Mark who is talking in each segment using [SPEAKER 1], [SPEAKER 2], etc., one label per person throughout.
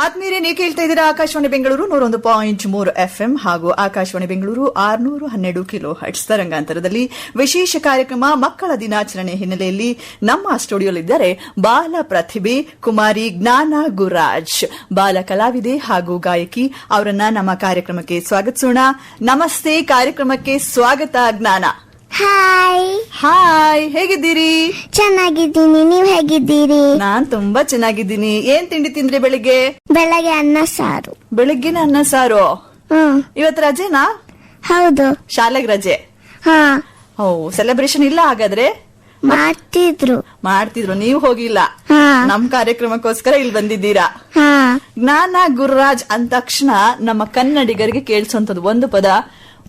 [SPEAKER 1] ಆತ್ಮೀಯರೇ, ನೀವು ಕೇಳ್ತಾ ಇದ್ದೀರಾ ಆಕಾಶವಾಣಿ ಬೆಂಗಳೂರು ನೂರೊಂದು ಪಾಯಿಂಟ್ ಮೂರು ಎಫ್ಎಂ ಹಾಗೂ ಆಕಾಶವಾಣಿ ಬೆಂಗಳೂರು ಆರ್ನೂರು ಹನ್ನೆರಡು ಕಿಲೋ ಹಟ್ಸ್ ತರಂಗಾಂತರದಲ್ಲಿ ವಿಶೇಷ ಕಾರ್ಯಕ್ರಮ ಮಕ್ಕಳ ದಿನಾಚರಣೆ ಹಿನ್ನೆಲೆಯಲ್ಲಿ ನಮ್ಮ ಸ್ಟುಡಿಯೋಲಿದ್ದಾರೆ ಬಾಲ ಪ್ರತಿಭೆ ಕುಮಾರಿ ಜ್ಞಾನ ಗುರಾಜ್. ಬಾಲ ಕಲಾವಿದೆ ಹಾಗೂ ಗಾಯಕಿ ಅವರನ್ನ ನಮ್ಮ ಕಾರ್ಯಕ್ರಮಕ್ಕೆ ಸ್ವಾಗತಿಸೋಣ. ನಮಸ್ತೆ, ಕಾರ್ಯಕ್ರಮಕ್ಕೆ ಸ್ವಾಗತ ಜ್ಞಾನ.
[SPEAKER 2] ಹಾಯ್
[SPEAKER 1] ಹಾಯ್ ಹೇಗಿದ್ದೀರಿ?
[SPEAKER 2] ಚೆನ್ನಾಗಿದ್ದೀನಿ ನೀವ್ ಹೇಗಿದ್ದೀರಿ?
[SPEAKER 1] ನಾನ್ ತುಂಬಾ ಚೆನ್ನಾಗಿದ್ದೀನಿ. ಏನ್ ತಿಂಡಿ ತಿಂದ್ರಿ ಬೆಳಿಗ್ಗೆ?
[SPEAKER 2] ಬೆಳಗ್ಗೆ ಅನ್ನ ಸಾರು.
[SPEAKER 1] ಬೆಳಿಗ್ಗೆನ ಅನ್ನ ಸಾರು?
[SPEAKER 2] ಹ್ಮ್.
[SPEAKER 1] ಇವತ್ತು ರಜೆನಾ?
[SPEAKER 2] ಹೌದು.
[SPEAKER 1] ಶಾಲೆಗ್ ರಜೆ?
[SPEAKER 2] ಹಾ.
[SPEAKER 1] ಓ ಸೆಲೆಬ್ರೇಷನ್ ಇಲ್ಲ ಹಾಗಾದ್ರೆ?
[SPEAKER 2] ಮಾಡ್ತಿದ್ರು.
[SPEAKER 1] ಮಾಡ್ತಿದ್ರು ನೀವು ಹೋಗಿಲ್ಲ.
[SPEAKER 2] ಹಾ.
[SPEAKER 1] ನಮ್ ಕಾರ್ಯಕ್ರಮಕ್ಕೋಸ್ಕರ ಇಲ್ಲಿ ಬಂದಿದ್ದೀರಾ?
[SPEAKER 2] ಹಾ.
[SPEAKER 1] ಜ್ಞಾನ ಗುರುರಾಜ್ ಅಂದ ತಕ್ಷಣ ನಮ್ಮ ಕನ್ನಡಿಗರಿಗೆ ಕೇಳಿಸುವಂತದ್ದು ಒಂದು ಪದ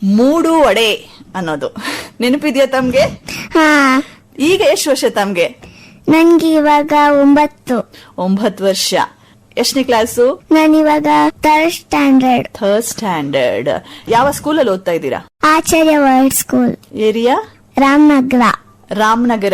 [SPEAKER 1] ಮೂಡು ಒಡೆ ಅನ್ನೋದು. ನೆನಪಿದ್ಯಾ ತಮ್ಗೆ?
[SPEAKER 2] ಹಾ.
[SPEAKER 1] ಈಗ ಎಷ್ಟು ವರ್ಷ ತಮ್ಗೆ?
[SPEAKER 2] ನನ್ಗೆ ಇವಾಗ ಒಂಬತ್ತು.
[SPEAKER 1] ಒಂಬತ್ತು ವರ್ಷ. ಎಷ್ಟನೇ ಕ್ಲಾಸು?
[SPEAKER 2] ನಾನು ಇವಾಗ ಥರ್ಡ್ ಸ್ಟ್ಯಾಂಡರ್ಡ್
[SPEAKER 1] ಥರ್ಡ್ ಸ್ಟ್ಯಾಂಡರ್ಡ್ ಯಾವ ಸ್ಕೂಲಲ್ಲಿ ಓದ್ತಾ ಇದ್ದೀರಾ?
[SPEAKER 2] Acharya world school
[SPEAKER 1] area?
[SPEAKER 2] Ramanagara.
[SPEAKER 1] Ramanagara.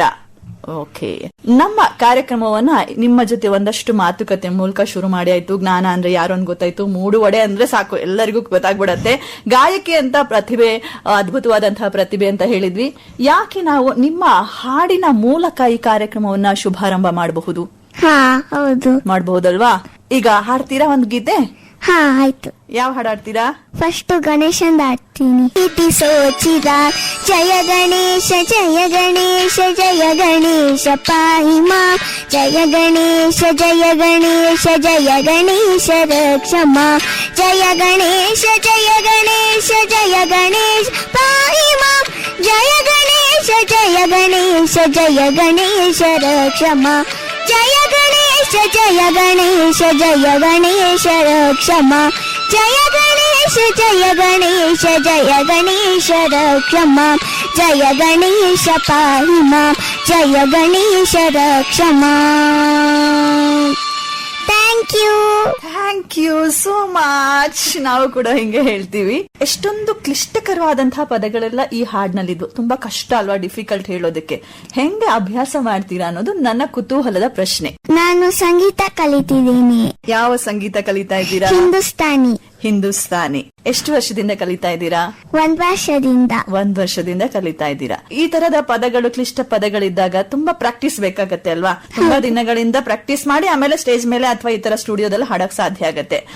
[SPEAKER 1] Okay ನಮ್ಮ ಕಾರ್ಯಕ್ರಮವನ್ನ ನಿಮ್ಮ ಜೊತೆ ಒಂದಷ್ಟು ಮಾತುಕತೆ ಮೂಲಕ ಶುರು ಮಾಡಿ ಆಯ್ತು. ಜ್ಞಾನ ಅಂದ್ರೆ ಯಾರು ಅಂತ ಗೊತ್ತಾಯ್ತು. ಮೂಡು ಒಡೆ ಅಂದ್ರೆ ಸಾಕು. ಎಲ್ಲರಿಗೂ ಗೊತ್ತಾಗ್ಬಿಡತ್ತೆ. ಗಾಯಕಿ ಅಂತ ಪ್ರತಿಭೆ ಅದ್ಭುತವಾದಂತಹ ಪ್ರತಿಭೆ ಅಂತ ಹೇಳಿದ್ವಿ. ಯಾಕೆ ನಾವು ನಿಮ್ಮ ಹಾಡಿನ ಮೂಲಕ ಈ ಕಾರ್ಯಕ್ರಮವನ್ನ ಶುಭಾರಂಭ ಮಾಡಬಹುದು?
[SPEAKER 2] ಹಾ ಹೌದು.
[SPEAKER 1] ಮಾಡಬಹುದಲ್ವಾ? ಈಗ ಹಾಡ್ತೀರಾ ಒಂದು ಗೀತೆ?
[SPEAKER 2] ಹಾ ಆಯ್ತು.
[SPEAKER 1] ಯಾವ ಹಾಡು ಹಾಡ್ತೀರಾ?
[SPEAKER 2] ಫಸ್ಟ್ ಗಣೇಶಂದ ಆಡ್ತೀನಿ ಇತಿ ಸೋಚಿದ ಜಯ ಗಣೇಶ ಜಯ ಗಣೇಶ ಜಯ ಗಣೇಶ ಪಾಹಿ ಮಾ ಜಯ ಗಣೇಶ ಜಯ ಗಣೇಶ ಜಯ ಗಣೇಶ ರಕ್ಷ ಮಾ ಜಯ ಗಣೇಶ ಜಯ ಗಣೇಶ ಜಯ ಗಣೇಶ ಪಾಹಿ ಮಾ ಜಯ ಗಣೇಶ ಜಯ ಗಣೇಶ ಜಯ ಗಣೇಶ ರಕ್ಷ ಮಾ ಜಯ ಗಣೇಶ ಜಯ ಗಣೇಶ ಜಯ ಗಣೇಶ ರಕ್ಷ ಮಾ ಜಯ ಗಣೇಶ ಜಯ ಗಣೇಶ ಜಯ ಗಣೇಶ ರಕ್ಷ ಮಾಂ ಜಯ ಗಣೇಶ ಪಾಹಿ ಮಾಂ ಜಯ ಗಣೇಶ ರಕ್ಷ ಮಾಂ thank you
[SPEAKER 1] thank you so much ನಾವು ಕೂಡ ಹಿಂಗೆ ಹೇಳ್ತೀವಿ. ಎಷ್ಟೊಂದು ಕ್ಲಿಷ್ಟಕರವಾದಂತಹ ಪದಗಳೆಲ್ಲ ಈ ಹಾಡ್ನಲ್ಲಿದ್ವು ತುಂಬಾ ಕಷ್ಟ ಅಲ್ವಾ ಡಿಫಿಕಲ್ಟ್ ಹೇಳೋದಕ್ಕೆ. ಹೆಂಗೆ ಅಭ್ಯಾಸ ಮಾಡ್ತೀರಾ ಅನ್ನೋದು ನನ್ನ ಕುತೂಹಲದ ಪ್ರಶ್ನೆ.
[SPEAKER 2] ನಾನು ಸಂಗೀತ ಕಲಿತಿದ್ದೀನಿ.
[SPEAKER 1] ಯಾವ ಸಂಗೀತ ಕಲಿತಾ ಇದ್ದೀರಾ?
[SPEAKER 2] ಹಿಂದೂಸ್ತಾನಿ.
[SPEAKER 1] ಹಿಂದೂಸ್ತಾನಿ. ಎಷ್ಟು ವರ್ಷದಿಂದ ಕಲಿತಾ ಇದ್ದೀರಾ?
[SPEAKER 2] ಒಂದ್ ವರ್ಷದಿಂದ.
[SPEAKER 1] ಒಂದ್ ವರ್ಷದಿಂದ ಕಲಿತಾ ಇದ್ದೀರಾ. ಈ ತರದ ಪದಗಳು ಕ್ಲಿಷ್ಟ ಪದಗಳಿದ್ದಾಗ ತುಂಬಾ ಪ್ರಾಕ್ಟೀಸ್ ಬೇಕಾಗತ್ತೆ ಅಲ್ವಾ? ತುಂಬಾ ದಿನಗಳಿಂದ ಪ್ರಾಕ್ಟೀಸ್ ಮಾಡಿ ಆಮೇಲೆ ಸ್ಟೇಜ್ ಮೇಲೆ ಅಥವಾ ಈ ತರ ಸ್ಟುಡಿಯೋದಲ್ಲಿ ಹಾಡಕ್ ಸಾಧ್ಯ ಆಗತ್ತೆ.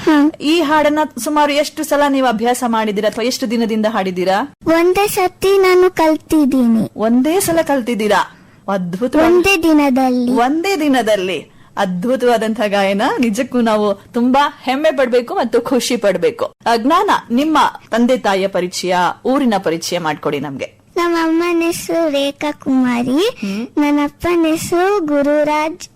[SPEAKER 1] ಈ ಹಾಡನ್ನ ಸುಮಾರು ಎಷ್ಟು ಸಲ ನೀವು ಅಭ್ಯಾಸ ಮಾಡಿದೀರಾ ಅಥವಾ ಎಷ್ಟು ದಿನದಿಂದ ಹಾಡಿದೀರಾ
[SPEAKER 2] ಒಂದೇ ಸತಿ ನಾನು ಕಲ್ತಿದ್ದೀನಿ.
[SPEAKER 1] ಒಂದೇ ಸಲ ಕಲ್ತಿದ್ದೀರಾ? ಅದ್ಭುತ
[SPEAKER 2] ಒಂದೇ ದಿನದಲ್ಲಿ.
[SPEAKER 1] ಒಂದೇ ದಿನದಲ್ಲಿ. ಅದ್ಭುತವಾದಂತಹ ಗಾಯನ. ನಿಜಕ್ಕೂ ನಾವು ತುಂಬಾ ಹೆಮ್ಮೆ ಪಡ್ಬೇಕು ಮತ್ತು ಖುಷಿ ಪಡ್ಬೇಕು. ಅಜ್ಞಾನ ನಿಮ್ಮ ತಂದೆ ತಾಯಿಯ ಪರಿಚಯ ಊರಿನ ಪರಿಚಯ ಮಾಡ್ಕೊಡಿ ನಮ್ಗೆ.
[SPEAKER 2] ನಮ್ಮ ಅಮ್ಮನ ಹೆಸರು ರೇಖಾ ಕುಮಾರಿ. ನನ್ನ ಅಪ್ಪನ ಹೆಸರು ಗುರುರಾಜ್.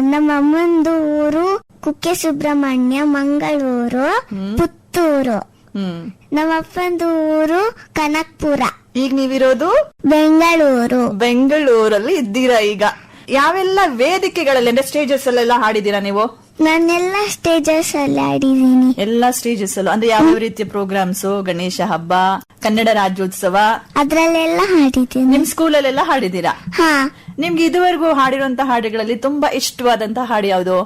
[SPEAKER 2] ನಮ್ಮ ಅಮ್ಮಂದು ಊರು ಕುಕ್ಕೆ ಸುಬ್ರಹ್ಮಣ್ಯ ಮಂಗಳೂರು ಪುತ್ತೂರು.
[SPEAKER 1] ಹ್ಮ್.
[SPEAKER 2] ನಮ್ಮ ಅಪ್ಪಂದು ಊರು ಕನಕ್ಪುರ.
[SPEAKER 1] ಈಗ ನೀವಿರೋದು?
[SPEAKER 2] ಬೆಂಗಳೂರು.
[SPEAKER 1] ಬೆಂಗಳೂರಲ್ಲಿ ಇದ್ದೀರಾ ಈಗ? ಯಾವೆಲ್ಲ ವೇದಿಕೆಗಳಲ್ಲಿ ಅಂದ್ರೆ ಸ್ಟೇಜಸ್ ಅಲ್ಲೆಲ್ಲ ಹಾಡಿದೀರಾ ನೀವು?
[SPEAKER 2] ನಾನೆಲ್ಲ ಸ್ಟೇಜಸ್ ಅಲ್ಲಿ ಹಾಡಿದೀನಿ
[SPEAKER 1] ಎಲ್ಲಾ ಸ್ಟೇಜಸ್ ಅಲ್ಲೂ ಅಂದ್ರೆ ಯಾವ ರೀತಿಯ ಪ್ರೋಗ್ರಾಮ್ಸ್? ಗಣೇಶ ಹಬ್ಬ ಕನ್ನಡ ರಾಜ್ಯೋತ್ಸವ?
[SPEAKER 2] ಅದ್ರಲ್ಲೆಲ್ಲ ಹಾಡಿದ್ದೀನಿ.
[SPEAKER 1] ನಿಮ್ ಸ್ಕೂಲಲ್ಲೆಲ್ಲ ಹಾಡಿದೀರಾ
[SPEAKER 2] ಹಾ.
[SPEAKER 1] ನಿಮ್ಗೆ ಇದುವರೆಗೂ ಹಾಡಿರುವಂತ ಹಾಡುಗಳಲ್ಲಿ ತುಂಬಾ ಇಷ್ಟವಾದಂತ ಹಾಡು ಯಾವುದು?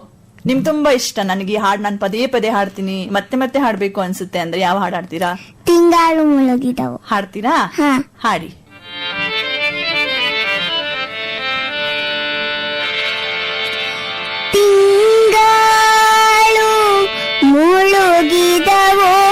[SPEAKER 1] ನಿಮ್ ತುಂಬಾ ಇಷ್ಟ ನನಗೆ ಈ ಹಾಡು ನಾನು ಪದೇ ಪದೇ ಹಾಡ್ತೀನಿ ಮತ್ತೆ ಮತ್ತೆ ಹಾಡ್ಬೇಕು ಅನ್ಸುತ್ತೆ ಅಂದ್ರೆ ಯಾವ ಹಾಡು ಹಾಡ್ತೀರಾ?
[SPEAKER 2] ತಿಂಗಾಳು ಮುಳುಗಿದವು.
[SPEAKER 1] ಹಾಡ್ತೀರಾ?
[SPEAKER 2] ಹಾ.
[SPEAKER 1] ಹಾಡಿ.
[SPEAKER 2] ಮುಳುಗಿದವೋ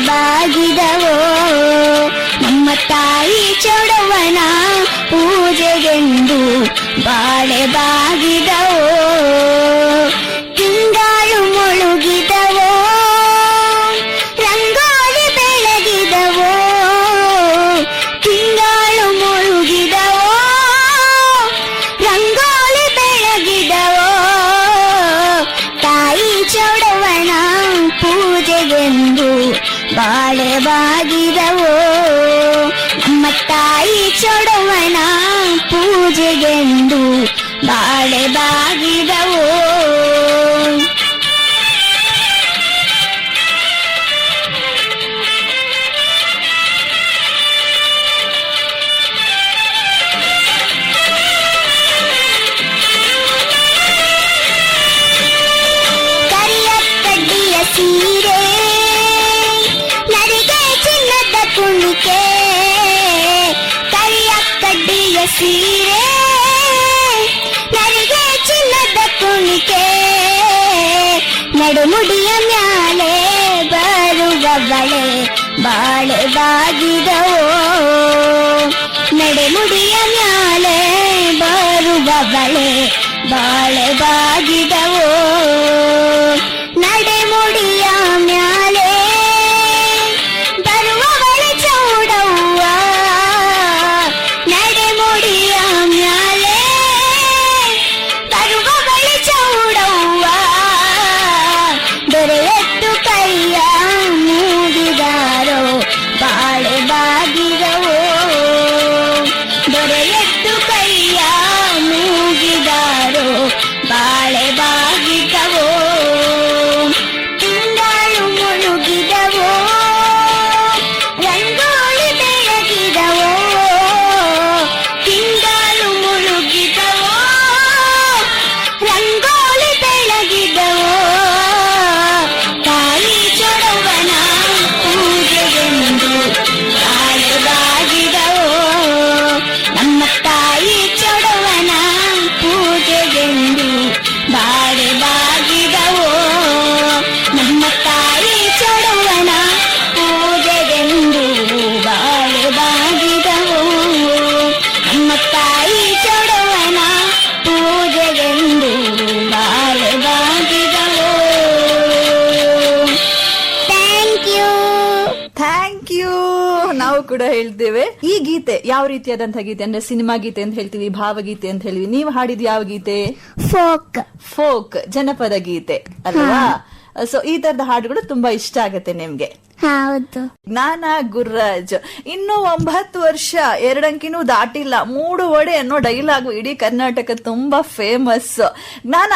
[SPEAKER 2] ಬಾಗಿದವೋ? ನಮ್ಮ ತಾಯಿ ಚೌಡವನ ಪೂಜೆಗೆಂದು ಬಾಳೆ ಬಾಗಿದವೋ? ಬಾಳೆ ಬಾಗಿದವೋ. ನಡುಮುಡಿಯ ಮ್ಯಾಲೆ ಬರುವ ಬಳೆ ಬಾಳೆ ಬಾಗಿದವೋ ನಡೆಮುಡಿಯ ಮ್ಯಾಲೆ ಬರುವ ಬಳೆ ಬಾಳೆ ಬಾಗಿದವೋ?
[SPEAKER 1] ಗೀತೆ ಯಾವ ರೀತಿಯಾದಂತಹ ಗೀತೆ ಅಂದ್ರೆ ಸಿನಿಮಾ ಗೀತೆ ಅಂತ ಹೇಳ್ತೀವಿ ಭಾವಗೀತೆ ಅಂತ ಹೇಳ್ತೀವಿ. ನೀವು ಹಾಡಿದ ಯಾವ ಗೀತೆ?
[SPEAKER 2] ಫೋಕ್.
[SPEAKER 1] ಫೋಕ್ ಜನಪದ ಗೀತೆ ಅಲ್ವಾ? ಸೊ ಈ ತರದ ಹಾಡುಗಳು ತುಂಬಾ ಇಷ್ಟ ಆಗತ್ತೆ ನಿಮ್ಗೆ.
[SPEAKER 2] ಹೌದು.
[SPEAKER 1] ಜ್ಞಾನ ಗುರ್ರಾಜ್ ಇನ್ನು ಒಂಬತ್ತು ವರ್ಷ ಎರಡಂಕಿನೂ ದಾಟಿಲ್ಲ. ಮೂಡು ಒಡೆ ಅನ್ನೋ ಡೈಲಾಗು ಇಡೀ ಕರ್ನಾಟಕ ತುಂಬಾ ಫೇಮಸ್ ಜ್ಞಾನ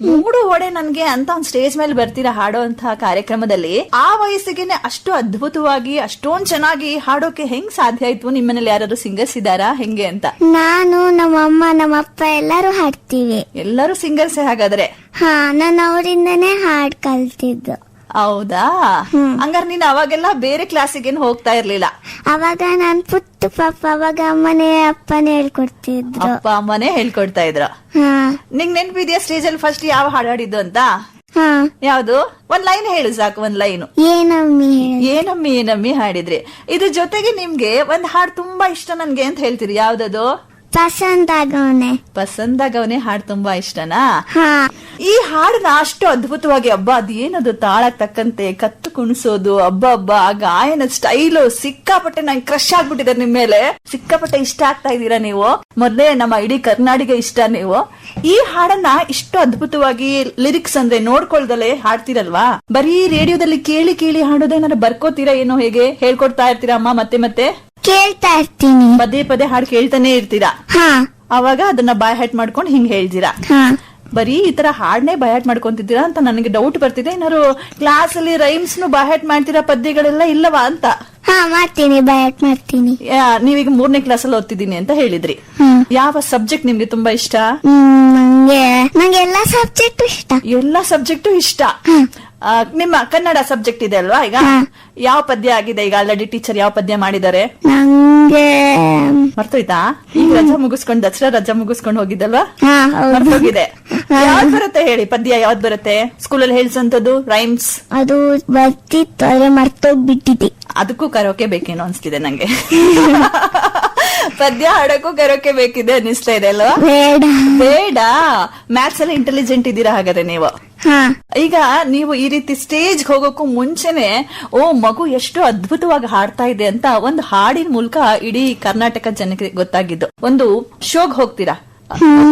[SPEAKER 1] ಮೂಡು ಒಡೆ ನನ್ಗೆ ಅಂತ ಒಂದ್ ಸ್ಟೇಜ್ ಮೇಲೆ ಬರ್ತೀರಾ ಹಾಡೋ ಅಂತ ಕಾರ್ಯಕ್ರಮದಲ್ಲಿ ಆ ವಯಸ್ಸಿಗೆನೆ ಅಷ್ಟು ಅದ್ಭುತವಾಗಿ ಅಷ್ಟೊಂದ್ ಚೆನ್ನಾಗಿ ಹಾಡೋಕೆ ಹೆಂಗ್ ಸಾಧ್ಯ ಆಯ್ತು? ನಿಮ್ಮನೇಲಿ ಯಾರಾದ್ರು ಸಿಂಗರ್ಸ್ ಇದಾರಾ ಹೆಂಗೆ ಅಂತ?
[SPEAKER 2] ನಾನು ನಮ್ಮಮ್ಮ ನಮ್ಮಪ್ಪ ಎಲ್ಲರೂ ಹಾಡ್ತೀವಿ.
[SPEAKER 1] ಎಲ್ಲರೂ ಸಿಂಗರ್ಸ್ ಹಾಗಾದ್ರೆ?
[SPEAKER 2] ಹಾ ನಾನು ಅವರಿಂದನೇ ಹಾಡ್ ಕಲ್ತಿದ್ದು.
[SPEAKER 1] ಹೌದಾ? ಹಂಗಾರ ನೀನ್ ಅವಾಗೆಲ್ಲ ಬೇರೆ ಕ್ಲಾಸಿಗೆ ಹೋಗ್ತಾ ಇರ್ಲಿಲ್ಲ.
[SPEAKER 2] ಅವಾಗ ನಾನ್ ಪುಟ್ಟ ಪಾಪ ಅವಾಗ ಅಮ್ಮನೇ ಅಪ್ಪನೇ ಹೇಳ್ಕೊಡ್ತಿದ್ರು.
[SPEAKER 1] ಅಪ್ಪ ಅಮ್ಮನೇ ಹೇಳ್ಕೊಡ್ತಾ ಇದ್ರು.
[SPEAKER 2] ಹಾ.
[SPEAKER 1] ನಿಂಗ್ ನೆನ್ಪಿದ್ಯಾ ಸ್ಟೇಜ್ ಅಲ್ಲಿ ಫಸ್ಟ್ ಯಾವ ಹಾಡು ಹಾಡಿದ್ದು ಅಂತ?
[SPEAKER 2] ಹಾ.
[SPEAKER 1] ಯಾವ್ದು? ಒಂದ್ ಲೈನ್ ಹೇಳು ಸಾಕು ಒಂದ್ ಲೈನ್.
[SPEAKER 2] ಏನಮ್ಮಿ ಹೇಳ.
[SPEAKER 1] ಏನಮ್ಮಿ ಏನಮ್ಮಿ ಹಾಡಿದ್ರಿ. ಇದ್ರ ಜೊತೆಗೆ ನಿಮ್ಗೆ ಒಂದ್ ಹಾಡು ತುಂಬಾ ಇಷ್ಟ ನನ್ಗೆ ಅಂತ ಹೇಳ್ತೀರಿ ಯಾವ್ದದು?
[SPEAKER 2] ಪಸಂದ್ ಆಗವನೆ
[SPEAKER 1] ಪಸಂದಾಗವನೇ ಹಾಡು ತುಂಬಾ ಇಷ್ಟನಾ?
[SPEAKER 2] ಹಾ.
[SPEAKER 1] ಈ ಹಾಡನ್ನ ಅಷ್ಟು ಅದ್ಭುತವಾಗಿ ಹಬ್ಬ ಅದೇನದು ತಾಳಕ್ ತಕ್ಕಂತೆ ಕತ್ತು ಕುಣಿಸೋದು ಹಬ್ಬ ಹಬ್ಬ ಆ ಗಾಯನ ಸ್ಟೈಲು ಸಿಕ್ಕಾಪಟ್ಟೆ ನಂಗೆ ಕ್ರಶ್ ಆಗ್ಬಿಟ್ಟಿದೆ ನಿಮ್ ಮೇಲೆ. ಸಿಕ್ಕಾಪಟ್ಟೆ ಇಷ್ಟ ಆಗ್ತಾ ಇದ್ದೀರಾ ನೀವು? ಮೊದ್ಲೇ ನಮ್ಮ ಇಡೀ ಕರ್ನಾಟಕ ಇಷ್ಟ ನೀವು. ಈ ಹಾಡನ್ನ ಇಷ್ಟು ಅದ್ಭುತವಾಗಿ ಲಿರಿಕ್ಸ್ ಅಂದ್ರೆ ನೋಡ್ಕೊಳ್ದಲೆ ಹಾಡ್ತಿರಲ್ವಾ? ಬರೀ ರೇಡಿಯೋದಲ್ಲಿ ಕೇಳಿ ಕೇಳಿ ಹಾಡೋದೇನಾದ್ರು ಬರ್ಕೋತೀರಾ ಏನೋ ಹೇಗೆ? ಹೇಳ್ಕೊಡ್ತಾ ಇರ್ತೀರಾ ಅಮ್ಮ ಮತ್ತೆ ಮತ್ತೆ?
[SPEAKER 2] ಕೇಳ್ತಾ ಇರ್ತೀನಿ.
[SPEAKER 1] ಪದೇ ಪದೇ ಹಾಡು ಕೇಳ್ತಾನೆ ಇರ್ತೀರಾ?
[SPEAKER 2] ಹಾ.
[SPEAKER 1] ಅವಾಗ ಅದನ್ನ ಬಾಯ್ ಹ್ಯಾಟ್ ಮಾಡ್ಕೊಂಡು ಹಿಂಗ್ ಹೇಳ್ತೀರಾ?
[SPEAKER 2] ಹಾ.
[SPEAKER 1] ಬರೀ ಈ ತರ ಹಾಡ್ನೇ ಬಯಾಟ್ ಮಾಡ್ಕೊಂತಿದ್ದೀರಾ ಅಂತ ನನಗೆ ಡೌಟ್ ಬರ್ತಿದೆ. ಏನಾದ್ರು ಕ್ಲಾಸ್ ಅಲ್ಲಿ ರೈಮ್ಸ್ ನು ಬಯಾಟ್ ಮಾಡ್ತೀರಾ ಪದ್ಯಗಳೆಲ್ಲ ಇಲ್ಲವಾ ಅಂತ?
[SPEAKER 2] ಹಾ ಮಾಡ್ತೀನಿ ಬಯಾಟ್ ಮಾಡ್ತೀನಿ.
[SPEAKER 1] ಯಾ, ನೀವೀಗ ಮೂರನೇ ಕ್ಲಾಸ್ ಅಲ್ಲಿ ಓದ್ತಿದ್ದೀನಿ ಅಂತ ಹೇಳಿದ್ರಿ.
[SPEAKER 2] ಹ್ಮ್
[SPEAKER 1] ಯಾವ ಸಬ್ಜೆಕ್ಟ್ ನಿಮ್ಗೆ ತುಂಬಾ ಇಷ್ಟ?
[SPEAKER 2] ಹ್ಮ್, ನಂಗೆ ನಂಗೆ ಎಲ್ಲಾ ಸಬ್ಜೆಕ್ಟ್ ಇಷ್ಟ.
[SPEAKER 1] ಎಲ್ಲಾ ಸಬ್ಜೆಕ್ಟು ಇಷ್ಟ. ನಿಮ್ಮ ಕನ್ನಡ ಸಬ್ಜೆಕ್ಟ್ ಇದೆ ಅಲ್ವಾ ಈಗ? ಯಾವ ಪದ್ಯ ಆಗಿದೆ ಈಗ? ಆಲ್ರೆಡಿ ಟೀಚರ್ ಯಾವ ಪದ್ಯ ಮಾಡಿದ್ದಾರೆ?
[SPEAKER 2] ನಂಗೆ
[SPEAKER 1] ಮರ್ತೋಯ್ತಾ? ಈಗ ರಜಾ ಮುಗಿಸ್ಕೊಂಡು ದಸರಾ ರಜಾ ಮುಗಿಸ್ಕೊಂಡು ಹೋಗಿದ್ದಲ್ವಾ? ಮರ್ತೋಗಿದೆ. ಯಾವ್ದು ಬರುತ್ತೆ ಹೇಳಿ? ಪದ್ಯ ಯಾವ್ದು ಬರುತ್ತೆ? ಸ್ಕೂಲಲ್ಲಿ ಹೇಳ್ಸಂತದ್ದು ರೈಮ್ಸ್?
[SPEAKER 2] ಅದು ಬರ್ತಿತ್ತು ಆದ್ರೆ ಮರ್ತೋಗ್ಬಿಟ್ಟಿದೆ.
[SPEAKER 1] ಅದಕ್ಕೂ ಕರೋಕೆ ಬೇಕೇನೋ ಅನ್ಸ್ತಿದೆ ನಂಗೆ. ಪದ್ಯ ಹಾಡಕ್ಕೂ ಕರೋಕೆ ಬೇಕಿದೆ ಅನಿಸ್ತಾ ಇದೆ ಅಲ್ವಾ?
[SPEAKER 2] ಬೇಡ.
[SPEAKER 1] ಬೇಡ. ಮ್ಯಾಥ್ಸ್ ಅಲ್ಲಿ ಇಂಟೆಲಿಜೆಂಟ್ ಇದ್ದೀರಾ ಹಾಗಾದ್ರೆ ನೀವು? ಈಗ ನೀವು ಈ ರೀತಿ ಸ್ಟೇಜ್ ಹೋಗೋಕ್ಕೂ ಮುಂಚೆನೆ ಓ ಮಗು ಎಷ್ಟು ಅದ್ಭುತವಾಗಿ ಹಾಡ್ತಾ ಇದೆ ಅಂತ ಒಂದು ಹಾಡಿನ ಮೂಲಕ ಇಡೀ ಕರ್ನಾಟಕ ಜನಕ್ಕೆ ಗೊತ್ತಾಗಿದ್ದು. ಒಂದು ಶೋಗ್ ಹೋಗ್ತೀರಾ?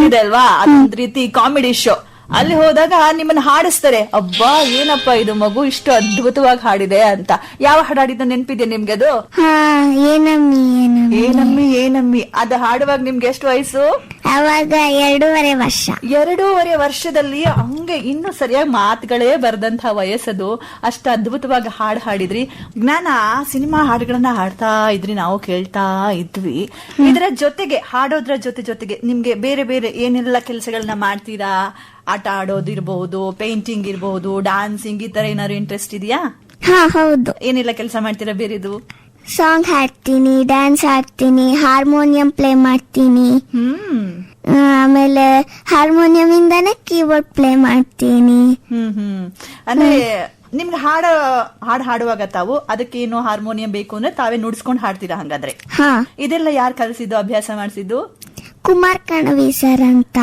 [SPEAKER 1] ಇದೆ ಅಲ್ವಾ? ಅದೊಂದ್ ರೀತಿ ಕಾಮಿಡಿ ಶೋ ಅಲ್ಲಿ ಹೋದಾಗ ನಿಮ್ಮನ್ನ ಹಾಡಿಸ್ತಾರೆ ಅಬ್ಬಾ ಏನಪ್ಪ ಇದು ಮಗು ಇಷ್ಟು ಅದ್ಭುತವಾಗಿ ಹಾಡಿದೆ ಅಂತ. ಯಾವ ಹಾಡು ಹಾಡಿದ ನೆನಪಿದೆ ನಿಮ್ಗೆ ಅದು?
[SPEAKER 2] ಹಾ ಏನಮ್ಮಿ ಏನಮ್ಮಿ.
[SPEAKER 1] ಏನಮ್ಮಿ ಏನಮ್ಮಿ. ಅದು ಹಾಡುವಾಗ ನಿಮ್ಗೆ ಎಷ್ಟು ವಯಸ್ಸು?
[SPEAKER 2] ಅವಾಗ ಎರಡೂವರೆ ವರ್ಷ.
[SPEAKER 1] ಎರಡೂವರೆ ವರ್ಷದಲ್ಲಿ ಹಂಗೆ ಇನ್ನು ಸರಿಯಾಗಿ ಮಾತುಗಳೇ ಬರದಂತ ವಯಸ್ಸದು. ಅಷ್ಟು ಅದ್ಭುತವಾಗಿ ಹಾಡು ಹಾಡಿದ್ರಿ. ಜ್ಞಾನ ಸಿನಿಮಾ ಹಾಡುಗಳನ್ನ ಹಾಡ್ತಾ ಇದ್ರಿ ನಾವು ಕೇಳ್ತಾ ಇದ್ವಿ. ಇದರ ಜೊತೆಗೆ ಹಾಡೋದ್ರ ಜೊತೆ ಜೊತೆಗೆ ನಿಮ್ಗೆ ಬೇರೆ ಬೇರೆ ಏನೆಲ್ಲ ಕೆಲಸಗಳನ್ನ ಮಾಡ್ತೀರಾ? ಆಟ ಆಡೋದು ಇರಬಹುದು ಪೇಂಟಿಂಗ್ ಇರಬಹುದು ಡಾನ್ಸಿಂಗ್ ಈ ತರ ಏನಾದ್ರು ಇಂಟ್ರೆಸ್ಟ್ ಇದೆಯಾ?
[SPEAKER 2] ಹಾ ಹೌದು.
[SPEAKER 1] ಏನೆಲ್ಲ ಕೆಲಸ ಮಾಡ್ತೀರಾ ಬೇರೆದು?
[SPEAKER 2] ಸಾಂಗ್ ಹಾಡ್ತೀನಿ ಡ್ಯಾನ್ಸ್ ಹಾಡ್ತೀನಿ ಹಾರ್ಮೋನಿಯಂ ಪ್ಲೇ ಮಾಡ್ತೀನಿ.
[SPEAKER 1] ಹ್ಮ್.
[SPEAKER 2] ಆ, ಆಮೇಲೆ ಹಾರ್ಮೋನಿಯಂ ಇಂದಾನೆ ಕೀಬೋರ್ಡ್ ಪ್ಲೇ ಮಾಡ್ತೀನಿ.
[SPEAKER 1] ಹ್ಮ್ ಹ್ಮ್. ಅಂದ್ರೆ ನಿಮ್ಗೆ ಹಾಡ ಹಾಡ್ ಹಾಡುವಾಗ ತಾವು ಅದಕ್ಕೇನು ಹಾರ್ಮೋನಿಯಂ ಬೇಕು ಅಂದ್ರೆ ತಾವೇ ನುಡ್ಸ್ಕೊಂಡ್ ಹಾಡ್ತೀರಾ ಹಂಗಾದ್ರೆ?
[SPEAKER 2] ಹಾ.
[SPEAKER 1] ಇದೆಲ್ಲ ಯಾರು ಕಲಿಸಿದ್ದು ಅಭ್ಯಾಸ ಮಾಡಿಸಿದ್ದು?
[SPEAKER 2] ಕುಮಾರ್ ಕಣವಿ ಸರ್ ಅಂತ.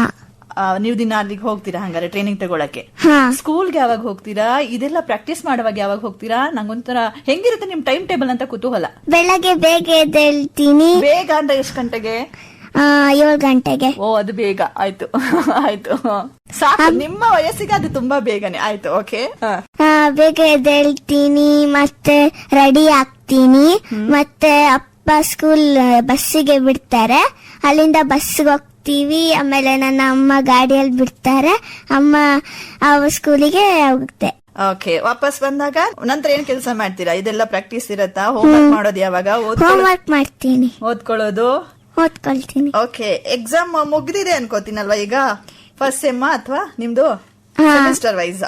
[SPEAKER 1] ನೀವು ದಿನ ಅಲ್ಲಿಗೆ ಹೋಗ್ತೀರಾ ಹಂಗಾರೆ ಟ್ರೈನಿಂಗ್ ತಗೊಳಕ್ಕೆ?
[SPEAKER 2] ಹಾ.
[SPEAKER 1] ಸ್ಕೂಲ್ಗೆ ಯಾವಾಗ ಹೋಗ್ತೀರಾ? ಇದೆಲ್ಲ ಪ್ರಾಕ್ಟೀಸ್ ಮಾಡುವಾಗ ಯಾವಾಗ ಹೋಗ್ತೀರಾ? ನಂಗೊಂಥರ ಹೆಂಗಿರುತ್ತೆ ನಿಮ್ ಟೈಮ್ ಟೇಬಲ್ ಅಂತ ಕುತೂಹಲ?
[SPEAKER 2] ಬೆಳಗ್ಗೆ ಬೇಗ ಎದ್ದೇಳ್ತೀನಿ.
[SPEAKER 1] ಬೇಗ ಅಂತ ಎಷ್ಟು ಗಂಟೆಗೆ?
[SPEAKER 2] ಏಳು ಗಂಟೆಗೆ.
[SPEAKER 1] ಓ ಅದು ಬೇಗ. ಆಯ್ತು. ಆಯ್ತು. ಸಾಕು. ನಿಮ್ಮ ವಯಸ್ಸಿಗೆ ಅದು ತುಂಬಾ ಬೇಗನೆ. ಆಯ್ತು ಓಕೆ
[SPEAKER 2] ಬೇಗ ಎದ್ದೇಳ್ತೀನಿ ಮತ್ತೆ ರೆಡಿ ಆಗ್ತೀನಿ. ಮತ್ತೆ ಅಪ್ಪ ಸ್ಕೂಲ್ ಬಸ್ಸಿಗೆ ಬಿಡ್ತಾರೆ. ಅಲ್ಲಿಂದ ಬಸ್ಗೆ ಹೋಗ್ತೀವಿ ಆಮೇಲೆ ನನ್ನ ಅಮ್ಮ ಗಾಡಿಯಲ್ಲಿ ಬಿಡ್ತಾರೆ. ಅಮ್ಮ ಅವ ಸ್ಕೂಲಿಗೆ ಹೋಗುತ್ತೆ.
[SPEAKER 1] ಓಕೆ ವಾಪಸ್ ಬಂದಾಗ ನಂತರ ಏನ್ ಕೆಲಸ ಮಾಡ್ತೀರಾ? ಇದೆಲ್ಲ ಪ್ರಾಕ್ಟೀಸ್ ಇರತ್ತಾ? ಹೋಮ್ವರ್ಕ್ ಮಾಡೋದು ಯಾವಾಗ?
[SPEAKER 2] ಹೋಮ್ವರ್ಕ್ ಮಾಡ್ತೀನಿ.
[SPEAKER 1] ಓದ್ಕೊಳ್ಳೋದು?
[SPEAKER 2] ಓದ್ಕೊಳ್ತೀನಿ.
[SPEAKER 1] ಓಕೆ ಎಕ್ಸಾಮ್ ಮುಗ್ದಿದೆ ಅನ್ಕೋತೀನಲ್ವಾ ಈಗ? ಫಸ್ಟ್ ಸೆಮ್ ಅಥವಾ ನಿಮ್ದು. ಸೆಮಿಸ್ಟರ್ ವೈಸ್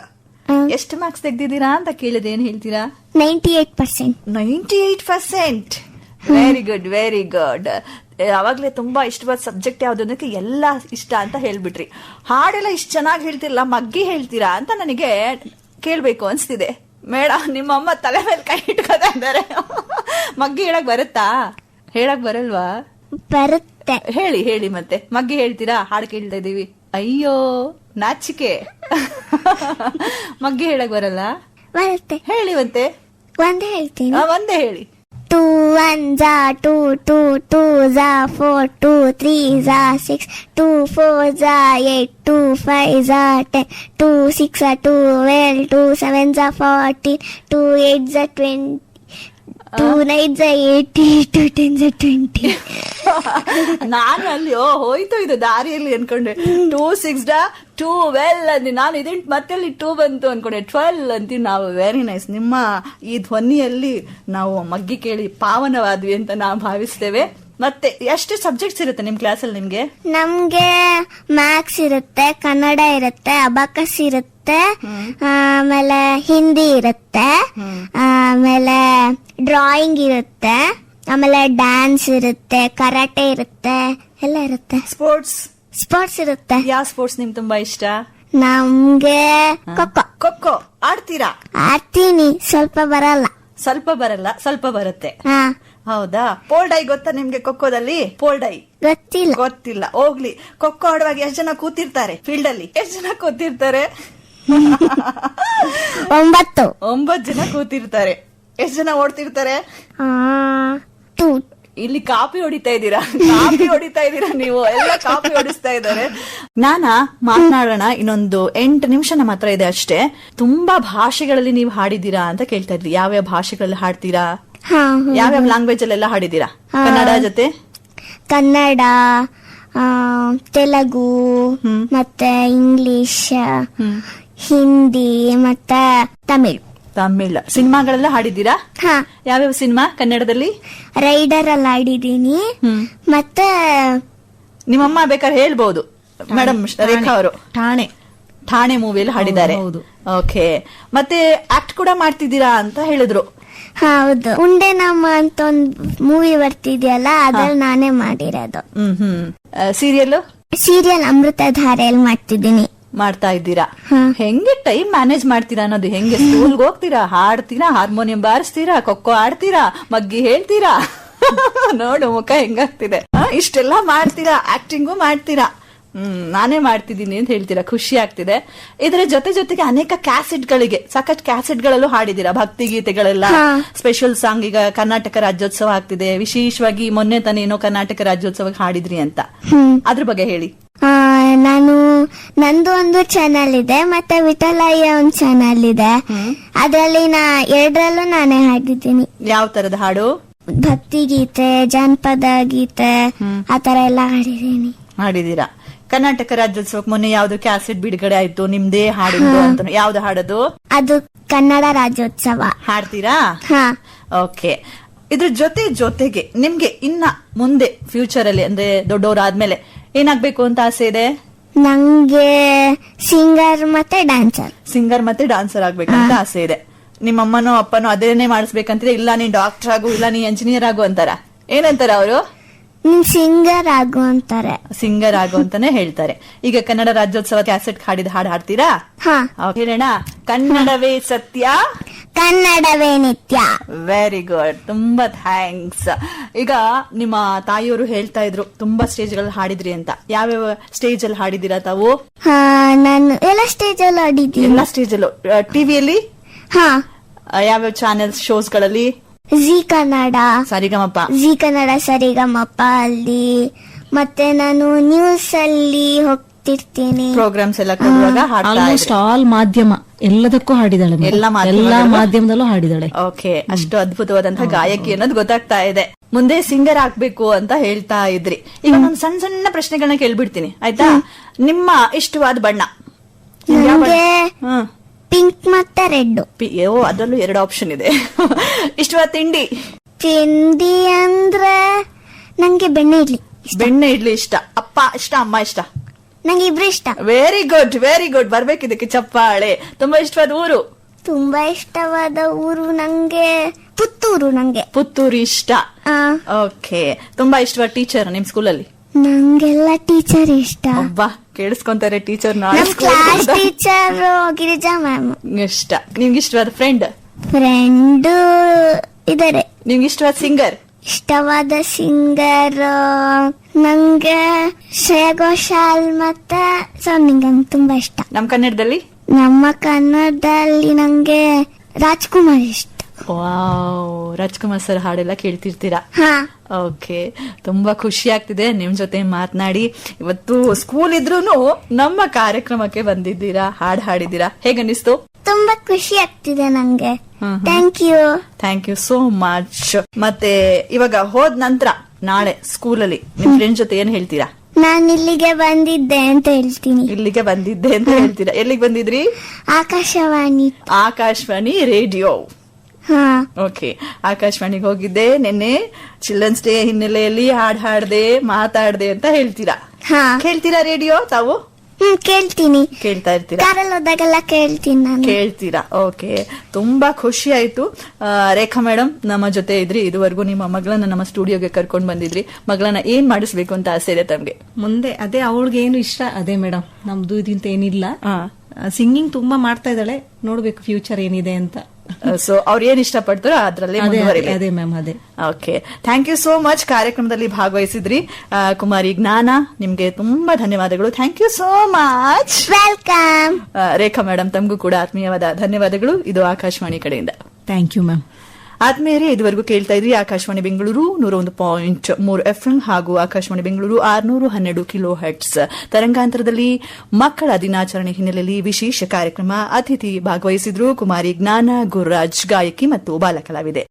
[SPEAKER 1] ಎಷ್ಟು ಮಾರ್ಕ್ಸ್ ತೆಗ್ದಿದ್ದೀರಾ ಅಂತ ಕೇಳಿದ್ರೆ ಏನ್ ಹೇಳ್ತೀರಾ?
[SPEAKER 2] Ninety eight percent
[SPEAKER 1] ninety eight percent very good very good ಅವಾಗ್ಲೇ ತುಂಬಾ ಇಷ್ಟವಾದ ಸಬ್ಜೆಕ್ಟ್ ಯಾವ್ದು ಅನ್ನೋಕೆ ಎಲ್ಲ ಇಷ್ಟ ಅಂತ ಹೇಳ್ಬಿಟ್ರಿ. ಹಾಡೆಲ್ಲ ಇಷ್ಟು ಚೆನ್ನಾಗಿ ಹೇಳ್ತಿರಲ್ಲ ಮಗ್ಗಿ ಹೇಳ್ತೀರಾ ಅಂತ ನನಗೆ ಕೇಳ್ಬೇಕು ಅನ್ಸ್ತಿದೆ. ಮೇಡ ನಿಮ್ಮ ಅಮ್ಮ ತಲೆ ಮೇಲೆ ಕೈ ಇಟ್ಕೋತಾ ಇದ್ದಾರೆ. ಮಗ್ಗಿ ಹೇಳಕ್ ಬರುತ್ತಾ? ಹೇಳಕ್ ಬರಲ್ವಾ?
[SPEAKER 2] ಬರುತ್ತೆ.
[SPEAKER 1] ಹೇಳಿ ಹೇಳಿ ಮತ್ತೆ. ಮಗ್ಗಿ ಹೇಳ್ತೀರಾ? ಹಾಡು ಕೇಳ್ತಾ ಇದೀವಿ. ಅಯ್ಯೋ ನಾಚಿಕೆ. ಮಗ್ಗಿ ಹೇಳಕ್ ಬರಲ್ಲ?
[SPEAKER 2] ಬರುತ್ತೆ.
[SPEAKER 1] ಹೇಳಿ ಮತ್ತೆ.
[SPEAKER 2] ಒಂದೇ ಹೇಳ್ತೀನಿ.
[SPEAKER 1] ಒಂದೇ ಹೇಳಿ.
[SPEAKER 2] One are two two two two twos four two three four, six two four are eight two five two fours ten two six two fives are ten, two six are twelve, two sevens are fourteen, two eights are twenty. Two nine eighty two twenty
[SPEAKER 1] ನಾನು ಅಲ್ಲಿ ಓ ಹೋಯ್ತು ಇದು ದಾರಿಯಲ್ಲಿ ಅನ್ಕೊಂಡೆ. Two six ಡಾ two well ಅಂದಿ. ನಾನು ಇದೇನ್ ಮತ್ತೆ ಅಲ್ಲಿ ಟೂ ಬಂತು ಅನ್ಕೊಂಡೆ. ಟ್ವೆಲ್ ಅಂತೀವಿ ನಾವು ವೆರಿ ನೈಸ್ ನಿಮ್ಮ ಈ ಧ್ವನಿಯಲ್ಲಿ ನಾವು ಮಗ್ಗಿ ಕೇಳಿ ಪಾವನವಾದ್ವಿ ಅಂತ ನಾವು ಭಾವಿಸ್ತೇವೆ. ಮತ್ತೆ ಎಷ್ಟು ಸಬ್ಜೆಕ್ಟ್ಸ್ ಇರುತ್ತೆ ನಿಮ್ ಕ್ಲಾಸಲ್ಲಿ ನಿಮ್ಗೆ?
[SPEAKER 2] ನಮ್ಗೆ ಮ್ಯಾಥ್ಸ್ ಇರುತ್ತೆ ಕನ್ನಡ ಇರುತ್ತೆ ಅಬಾಕಸ್ ಇರುತ್ತೆ ಆಮೇಲೆ ಹಿಂದಿ ಇರುತ್ತೆ ಆಮೇಲೆ ಡ್ರಾಯಿಂಗ್ ಇರುತ್ತೆ ಆಮೇಲೆ ಡ್ಯಾನ್ಸ್ ಇರುತ್ತೆ ಕರಾಟೆ ಇರುತ್ತೆ ಎಲ್ಲ ಇರುತ್ತೆ.
[SPEAKER 1] ಸ್ಪೋರ್ಟ್ಸ್
[SPEAKER 2] ಸ್ಪೋರ್ಟ್ಸ್ ಇರುತ್ತೆ.
[SPEAKER 1] ಯಾವ ಸ್ಪೋರ್ಟ್ಸ್ ನಿಮ್ ತುಂಬಾ ಇಷ್ಟ?
[SPEAKER 2] ನಮ್ಗೆ ಖೋಖೋ.
[SPEAKER 1] ಖೋಖೋ. ಆಡ್ತೀರಾ?
[SPEAKER 2] ಆಡ್ತೀನಿ ಸ್ವಲ್ಪ ಬರಲ್ಲ.
[SPEAKER 1] ಸ್ವಲ್ಪ ಬರಲ್ಲ ಸ್ವಲ್ಪ ಬರುತ್ತೆ. ಹೌದಾ? ಪೋಲ್ಡೈ ಗೊತ್ತಾ ನಿಮ್ಗೆ ಖೋಖೋದಲ್ಲಿ ಪೋಲ್ಡೈ
[SPEAKER 2] ಗೊತ್ತಿಲ್ಲ.
[SPEAKER 1] ಗೊತ್ತಿಲ್ಲ. ಹೋಗ್ಲಿ. ಖೋಖೋ ಆಡುವಾಗ ಎಷ್ಟು ಜನ ಕೂತಿರ್ತಾರೆ? ಫೀಲ್ಡ್ ಅಲ್ಲಿ ಎಷ್ಟು ಜನ ಕೂತಿರ್ತಾರೆ?
[SPEAKER 2] ಒಂಬತ್ತು.
[SPEAKER 1] ಒಂಬತ್ ಜನ ಕೂತಿರ್ತಾರೆ. ಎಷ್ಟು ಜನ ಓಡ್ತಿರ್ತಾರೆ? ಇಲ್ಲಿ ಕಾಪಿ ಹೊಡಿತಾ ಇದ್ದೀರಾ? ಕಾಪಿ ಹೊಡಿತಾ ಇದ್ದೀರಾ ನೀವು? ಎಲ್ಲ ಕಾಪಿ ಹೊಡಿಸ್ತಾ ಇದ್ದಾರೆ. ನಾನ ಮಾತನಾಡೋಣ. ಇನ್ನೊಂದು ಎಂಟು ನಿಮಿಷ ನಮ್ಮ ಹತ್ರ ಇದೆ ಅಷ್ಟೇ. ತುಂಬಾ ಭಾಷೆಗಳಲ್ಲಿ ನೀವು ಹಾಡಿದ್ದೀರಾ ಅಂತ ಕೇಳ್ತಾ ಇದ್ರಿ ಯಾವ್ಯಾವ ಭಾಷೆಗಳಲ್ಲಿ ಹಾಡ್ತೀರಾ? ಯಾವ್ಯಾವ ಲ್ಯಾಂಗ್ವೇಜ್ ಅಲ್ಲೆಲ್ಲ ಹಾಡಿದೀರಾ ಕನ್ನಡ ಜೊತೆ?
[SPEAKER 2] ಕನ್ನಡ ಆ, ತೆಲುಗು ಮತ್ತೆ ಇಂಗ್ಲಿಷ್ ಹಿಂದಿ ಮತ್ತೆ ತಮಿಳ್.
[SPEAKER 1] ತಮಿಳ್. ಸಿನಿಮಾಗಳೆಲ್ಲ ಹಾಡಿದ್ದೀರಾ? ಯಾವ್ಯಾವ ಸಿನಿಮಾ ಕನ್ನಡದಲ್ಲಿ?
[SPEAKER 2] ರೈಡರ್ ಅಲ್ಲಿ ಹಾಡಿದೀನಿ ಮತ್ತೆ
[SPEAKER 1] ನಿಮ್ಮಮ್ಮ ಬೇಕಾದ್ರೆ ಹೇಳ್ಬಹುದು ಮೇಡಮ್ ರೇಖಾ ಅವರು.
[SPEAKER 3] ಠಾಣೆ.
[SPEAKER 1] ಠಾಣೆ ಮೂವಿಯಲ್ಲಿ ಹಾಡಿದ್ದಾರೆ. ಓಕೆ ಮತ್ತೆ ಆಕ್ಟ್ ಕೂಡ ಮಾಡ್ತಿದ್ದೀರಾ ಅಂತ ಹೇಳಿದ್ರು.
[SPEAKER 2] ಹೌದು. ಉಂಡೆ ನಮ್ಮ ಅಂತ ಒಂದ್ ಮೂವಿ ಬರ್ತಿದ್ಯಲ್ಲ ಅದ್ರಲ್ಲಿ ನಾನೇ ಮಾಡಿರೋದು.
[SPEAKER 1] ಹ್ಮ್ ಹ್ಮ್ ಸೀರಿಯಲ್
[SPEAKER 2] ಸೀರಿಯಲ್ ಅಮೃತಧಾರೆಯಲ್ಲಿ ಮಾಡ್ತಿದ್ದೀನಿ.
[SPEAKER 1] ಮಾಡ್ತಾ ಇದ್ದೀರಾ? ಹೆಂಗೆ ಟೈಮ್ ಮ್ಯಾನೇಜ್ ಮಾಡ್ತೀರಾ ಅನ್ನೋದು? ಹೆಂಗೆ ಸ್ಕೂಲ್ಗೆ ಹೋಗ್ತೀರಾ? ಹಾಡ್ತೀರಾ? ಹಾರ್ಮೋನಿಯಂ ಬಾರಿಸ್ತೀರಾ? ಖೋಖೋ ಆಡ್ತೀರಾ? ಮಗ್ಗಿ ಹೇಳ್ತೀರಾ? ನೋಡು ಮುಖ ಹೆಂಗಾಗ್ತಿದೆ. ಇಷ್ಟೆಲ್ಲಾ ಮಾಡ್ತೀರಾ? ಆಕ್ಟಿಂಗು ಮಾಡ್ತೀರಾ? ನಾನೇ ಮಾಡ್ತಿದ್ದೀನಿ ಅಂತ ಹೇಳ್ತೀರಾ? ಖುಷಿ ಆಗ್ತಿದೆ. ಇದರ ಜೊತೆ ಜೊತೆಗೆ ಅನೇಕ ಕ್ಯಾಸೆಟ್ ಗಳಿಗೆ ಸಾಕಷ್ಟು ಕ್ಯಾಸೆಟ್ ಗಳಲ್ಲೂ ಹಾಡಿದ್ದೀರಾ? ಭಕ್ತಿ ಗೀತೆಗಳೆಲ್ಲ ಸ್ಪೆಷಲ್ ಸಾಂಗ್ ಈಗ ಕರ್ನಾಟಕ ರಾಜ್ಯೋತ್ಸವ ಆಗ್ತಿದೆ. ವಿಶೇಷವಾಗಿ ಮೊನ್ನೆ ತಾನೇನೋ ಕರ್ನಾಟಕ ರಾಜ್ಯೋತ್ಸವಕ್ಕೆ ಹಾಡಿದ್ರಿ ಅಂತ. ಅದ್ರ ಬಗ್ಗೆ ಹೇಳಿ.
[SPEAKER 2] ನಾನು ನಂದು ಒಂದು ಚಾನಲ್ ಇದೆ ಮತ್ತೆ ವಿಠಲಯ್ಯ ಒಂದು ಚಾನಲ್ ಇದೆ. ಅದರಲ್ಲಿ ನಾ ಎರಡರಲ್ಲೂ ನಾನೇ ಹಾಡಿದ್ದೀನಿ.
[SPEAKER 1] ಯಾವ ತರದ ಹಾಡು?
[SPEAKER 2] ಭಕ್ತಿ ಗೀತೆ ಜಾನಪದ ಗೀತೆ ಆತರ ತರ ಎಲ್ಲ ಹಾಡಿದ್ದೀನಿ.
[SPEAKER 1] ಹಾಡಿದೀರಾ ಕರ್ನಾಟಕ ರಾಜ್ಯೋತ್ಸವಕ್ಕೆ ಮೊನ್ನೆ ಯಾವ್ದು ಕ್ಯಾಸೆಟ್ ಬಿಡುಗಡೆ ಆಯ್ತು ನಿಮ್ದೇ ಹಾಡು ಅಂತ. ಯಾವ್ದು ಹಾಡೋದು?
[SPEAKER 2] ಅದು ಕನ್ನಡ ರಾಜ್ಯೋತ್ಸವ.
[SPEAKER 1] ಹಾಡ್ತೀರಾ? ಓಕೆ. ಇದ್ರ ಜೊತೆ ಜೊತೆಗೆ ನಿಮ್ಗೆ ಇನ್ನ ಮುಂದೆ ಫ್ಯೂಚರ್ ಅಲ್ಲಿ ಅಂದ್ರೆ ದೊಡ್ಡವರಾದ್ಮೇಲೆ ಏನಾಗ್ಬೇಕು ಅಂತ ಆಸೆ ಇದೆ?
[SPEAKER 2] ನಂಗೆ ಸಿಂಗರ್ ಮತ್ತೆ ಡಾನ್ಸರ್
[SPEAKER 1] ಸಿಂಗರ್ ಮತ್ತೆ ಡಾನ್ಸರ್ ಆಗ್ಬೇಕಂತ ಆಸೆ ಇದೆ. ನಿಮ್ಮ ಅಮ್ಮನೋ ಅಪ್ಪನೋ ಅದೇನೇ ಮಾಡಿಸ್ಬೇಕಂತಿದೆ? ಇಲ್ಲ ನೀನ್ ಡಾಕ್ಟರ್ ಆಗು ಇಲ್ಲ ನೀ ಎಂಜಿನಿಯರ್ ಆಗು ಅಂತಾರ. ಏನಂತಾರ ಅವರು?
[SPEAKER 2] ಸಿಂಗರ್ ಆಗು ಅಂತಾರೆ.
[SPEAKER 1] ಸಿಂಗರ್ ಆಗು ಅಂತಾನೆ ಹೇಳ್ತಾರೆ. ಈಗ ಕನ್ನಡ ರಾಜ್ಯೋತ್ಸವ ಕ್ಯಾಸೆಟ್ ಹಾಡಿದ ಹಾಡು ಹಾಡ್ತೀರಾ? ಹೇಳೋಣ. ಕನ್ನಡವೇ ಸತ್ಯ?
[SPEAKER 2] ಕನ್ನಡವೇ ನಿತ್ಯ.
[SPEAKER 1] ವೆರಿ ಗುಡ್ ತುಂಬಾ ಥ್ಯಾಂಕ್ಸ್ ಈಗ ನಿಮ್ಮ ತಾಯಿಯವರು ಹೇಳ್ತಾ ಇದ್ರು ತುಂಬಾ ಸ್ಟೇಜ್ಗಳಲ್ಲಿ ಹಾಡಿದ್ರಿ ಅಂತ. ಯಾವ್ಯಾವ ಸ್ಟೇಜ್ ಅಲ್ಲಿ ಹಾಡಿದಿರಾ ತಾವು
[SPEAKER 2] ನಾನು ಎಲ್ಲ ಸ್ಟೇಜ್ ಅಲ್ಲಿ ಹಾಡಿದ್ದೀನಿ.
[SPEAKER 1] ಎಲ್ಲ ಸ್ಟೇಜ್ ಅಲ್ಲೂ ಟಿವಿಯಲ್ಲಿ?
[SPEAKER 2] ಹಾ.
[SPEAKER 1] ಯಾವ್ಯಾವ ಚಾನೆಲ್ಸ್ ಶೋಸ್ಗಳಲ್ಲಿ
[SPEAKER 2] ಜಿ ಕನ್ನಡ.
[SPEAKER 1] ಸರಿಗಮಪ್ಪ
[SPEAKER 2] ಜಿ ಕನ್ನಡ ಸರಿಗಮಪ್ಪ ಅಲ್ಲಿ. ಮತ್ತೆ ನಾನು ನ್ಯೂಸ್ ಅಲ್ಲಿ ಹೋಗ್ತಿರ್ತೀನಿ.
[SPEAKER 1] ಪ್ರೋಗ್ರಾಮ್ಸ್ ಎಲ್ಲ ಕೊಡುವಾಗ ಹಾಡ್ತಾ
[SPEAKER 3] ಆಲ್ಮೋಸ್ಟ್ ಆಲ್ ಮಾಧ್ಯಮ ಎಲ್ಲದಕ್ಕೂ ಹಾಡಿದಾಳೆ.
[SPEAKER 1] ಎಲ್ಲ ಮಾಧ್ಯಮದಲ್ಲೂ?
[SPEAKER 3] ಎಲ್ಲಾ ಮಾಧ್ಯಮದಲ್ಲೂ ಹಾಡಿದಾಳೆ.
[SPEAKER 1] ಓಕೆ ಅಷ್ಟು ಅದ್ಭುತವಾದಂತಹ ಗಾಯಕಿ ಅನ್ನೋದು ಗೊತ್ತಾಗ್ತಾ ಇದೆ. ಮುಂದೆ ಸಿಂಗರ್ ಆಗ್ಬೇಕು ಅಂತ ಹೇಳ್ತಾ ಇದ್ರಿ. ಈಗ ನಾನು ಸಣ್ಣ ಸಣ್ಣ ಪ್ರಶ್ನೆಗಳನ್ನ ಕೇಳ್ಬಿಡ್ತೀನಿ ಆಯ್ತಾ? ನಿಮ್ಮ ಇಷ್ಟವಾದ ಬಣ್ಣ. ನಿಮ್ಗೆ ಯಾವ ಬಣ್ಣ?
[SPEAKER 2] ನಂಗೆ
[SPEAKER 1] ಹ್ಮ್.
[SPEAKER 2] ಪಿಂಕ್ ಮತ್ತೆ ರೆಡ್
[SPEAKER 1] ಪಿ- ಓ ಅದರಲ್ಲೂ ಎರಡು ಆಪ್ಷನ್ ಇದೆ. ಇಷ್ಟವಾದ ತಿಂಡಿ?
[SPEAKER 2] ತಿಂಡಿ ಅಂದ್ರೆ ನಂಗೆ ಬೆಣ್ಣೆ ಇಡ್ಲಿ
[SPEAKER 1] ಬೆಣ್ಣೆ ಇಡ್ಲಿ ಇಷ್ಟ. ಅಪ್ಪ ಇಷ್ಟ ಅಮ್ಮ ಇಷ್ಟ?
[SPEAKER 2] ನಂಗೆ ಇಬ್ರು ಇಷ್ಟ.
[SPEAKER 1] ವೆರಿ ಗುಡ್ ವೆರಿ ಗುಡ್ ಬರ್ಬೇಕಿದಕ್ಕೆ ಚಪ್ಪಾಳೆ. ತುಂಬಾ ಇಷ್ಟವಾದ ಊರು?
[SPEAKER 2] ತುಂಬಾ ಇಷ್ಟವಾದ ಊರು ನಂಗೆ ಪುತ್ತೂರು ನಂಗೆ.
[SPEAKER 1] ಪುತ್ತೂರು ಇಷ್ಟ. ಓಕೆ ತುಂಬಾ ಇಷ್ಟವಾದ ಟೀಚರ್ ನಿಮ್ ಸ್ಕೂಲಲ್ಲಿ
[SPEAKER 2] ನಂಗೆಲ್ಲ ಟೀಚರ್ ಇಷ್ಟ.
[SPEAKER 1] ಒಬ್ಬ. ಕೇಳಿಸ್ಕೊಂತಾರೆ ಟೀಚರ್
[SPEAKER 2] ಟೀಚರ್ ಗಿರಿಜಾ ಮ್ಯಾಮ್
[SPEAKER 1] ಇಷ್ಟ. ನಿಮ್ಗೆ ಇಷ್ಟವಾದ ಫ್ರೆಂಡ್
[SPEAKER 2] ಫ್ರೆಂಡ್ ಇದಾರೆ.
[SPEAKER 1] ನಿಮ್ಗೆ ಇಷ್ಟವಾದ ಸಿಂಗರ್
[SPEAKER 2] ಇಷ್ಟವಾದ ಸಿಂಗರ್ ನಂಗೆ ಶ್ರೇಯ ಘೋಷಾಲ್ ಮತ್ತೆ ಸೋನು ನಿಗಮ್ ತುಂಬಾ ಇಷ್ಟ.
[SPEAKER 1] ನಮ್ ಕನ್ನಡದಲ್ಲಿ?
[SPEAKER 2] ನಮ್ಮ ಕನ್ನಡದಲ್ಲಿ ನಂಗೆ ರಾಜ್ಕುಮಾರ್ ಇಷ್ಟ.
[SPEAKER 1] ವಾವ್ ರಾಜ್ಕುಮಾರ್ ಸರ್ ಹಾಡೆಲ್ಲ ಕೇಳ್ತಿರ್ತೀರಾ? ಓಕೆ ತುಂಬಾ ಖುಷಿ ಆಗ್ತಿದೆ ನಿಮ್ ಜೊತೆ ಮಾತನಾಡಿ. ಇವತ್ತು ಸ್ಕೂಲ್ ಇದ್ರೂ ನಮ್ಮ ಕಾರ್ಯಕ್ರಮಕ್ಕೆ ಬಂದಿದ್ದೀರಾ ಹಾಡ್ ಹಾಡಿದ್ದೀರಾ? ಹೇಗನ್ನಿಸ್ತು
[SPEAKER 2] ತುಂಬಾ ಖುಷಿ ಆಗ್ತಿದೆ ನಂಗೆ. Thank you
[SPEAKER 1] thank you so much ಮತ್ತೆ ಇವಾಗ ಹೋದ ನಂತರ ನಾಳೆ ಸ್ಕೂಲಲ್ಲಿ ನಿಮ್ ಫ್ರೆಂಡ್ ಜೊತೆ ಏನ್ ಹೇಳ್ತೀರಾ?
[SPEAKER 2] ನಾನು ಇಲ್ಲಿಗೆ ಬಂದಿದ್ದೆ ಅಂತ ಹೇಳ್ತೀನಿ.
[SPEAKER 1] ಇಲ್ಲಿಗೆ ಬಂದಿದ್ದೆ ಅಂತ ಹೇಳ್ತೀರಾ? ಎಲ್ಲಿಗೆ ಬಂದಿದ್ರಿ?
[SPEAKER 2] ಆಕಾಶವಾಣಿ.
[SPEAKER 1] ಆಕಾಶವಾಣಿ ರೇಡಿಯೋ. ಓಕೆ ಆಕಾಶವಾಣಿಗೆ ಹೋಗಿದ್ದೆ ನಿನ್ನೆ ಚಿಲ್ಡ್ರನ್ಸ್ ಡೇ ಹಿನ್ನೆಲೆಯಲ್ಲಿ ಹಾಡ್ ಹಾಡ್ದೆ ಮಾತಾಡ್ದೆ ಅಂತ ಹೇಳ್ತೀರಾ?
[SPEAKER 2] ಹಾ.
[SPEAKER 1] ಕೇಳ್ತೀರಾ ರೇಡಿಯೋ ತಾವು?
[SPEAKER 2] ಹ್ಮ್ ಕೇಳ್ತೀನಿ.
[SPEAKER 1] ಕೇಳ್ತಾ ಇರ್ತೀರಾ?
[SPEAKER 2] ಕಾರಲ್ಲಿ ಹೋದಾಗೆಲ್ಲ ಕೇಳ್ತೀನಿ ನಾನು.
[SPEAKER 1] ಕೇಳ್ತೀರಾ? ಓಕೆ ತುಂಬಾ ಖುಷಿ ಆಯ್ತು. ಆ, ರೇಖಾ ಮೇಡಮ್ ನಮ್ಮ ಜೊತೆ ಇದ್ರಿ. ಇದುವರೆಗೂ ನಿಮ್ಮ ಮಗಳನ್ನ ನಮ್ಮ ಸ್ಟುಡಿಯೋಗೆ ಕರ್ಕೊಂಡು ಬಂದಿದ್ರಿ. ಮಗಳನ್ನ ಏನ್ ಮಾಡಿಸ್ಬೇಕು ಅಂತ ಆಸೆ ಇದೆ ತಮ್ಗೆ?
[SPEAKER 3] ಮುಂದೆ ಅದೇ ಅವಳಿಗೆ ಏನು ಇಷ್ಟ ಅದೇ ಮೇಡಮ್ ನಮ್ದು ಇದಿಂತ ಏನಿಲ್ಲ.
[SPEAKER 1] ಹಾ.
[SPEAKER 3] ಸಿಂಗಿಂಗ್ ತುಂಬಾ ಮಾಡ್ತಾ ಇದ್ದಾಳೆ. ನೋಡ್ಬೇಕು ಫ್ಯೂಚರ್ ಏನಿದೆ ಅಂತ.
[SPEAKER 1] ಸೊ ಅವ್ರು ಏನ್ ಇಷ್ಟಪಡ್ತಾರೋ ಅದ್ರಲ್ಲಿ
[SPEAKER 3] ಅದೇ ಅದೇ ಮ್ಯಾಮ್ ಅದೇ
[SPEAKER 1] okay thank you so much ಕಾರ್ಯಕ್ರಮದಲ್ಲಿ ಭಾಗವಹಿಸಿದ್ರಿ. ಕುಮಾರಿ ಜ್ಞಾನ ನಿಮ್ಗೆ ತುಂಬಾ ಧನ್ಯವಾದಗಳು. Thank you so much
[SPEAKER 2] welcome
[SPEAKER 1] Rekha madam ತಮಗೂ ಕೂಡ ಆತ್ಮೀಯವಾದ ಧನ್ಯವಾದಗಳು. ಇದು ಆಕಾಶವಾಣಿ ಕಡೆಯಿಂದ.
[SPEAKER 3] ಥ್ಯಾಂಕ್ ಯು ಮ್ಯಾಮ್
[SPEAKER 1] ಆದ್ಮೇಲೆ ಇದುವರೆಗೂ ಕೇಳ್ತಾ ಇದ್ರಿ ಆಕಾಶವಾಣಿ ಬೆಂಗಳೂರು ನೂರ ಒಂದು ಪಾಯಿಂಟ್ ಮೂರು ಎಫ್ಎಂ ಹಾಗೂ ಆಕಾಶವಾಣಿ ಬೆಂಗಳೂರು ಆರ್ನೂರು ಹನ್ನೆರಡು ಕಿಲೋ ಹೆಟ್ಸ್ ತರಂಗಾಂತರದಲ್ಲಿ ಮಕ್ಕಳ ದಿನಾಚರಣೆ ಹಿನ್ನೆಲೆಯಲ್ಲಿ ವಿಶೇಷ ಕಾರ್ಯಕ್ರಮ. ಅತಿಥಿ ಭಾಗವಹಿಸಿದ್ರು ಕುಮಾರಿ ಜ್ಞಾನ ಗುರುರಾಜ್, ಗಾಯಕಿ ಮತ್ತು ಬಾಲಕಲಾವಿದೆ.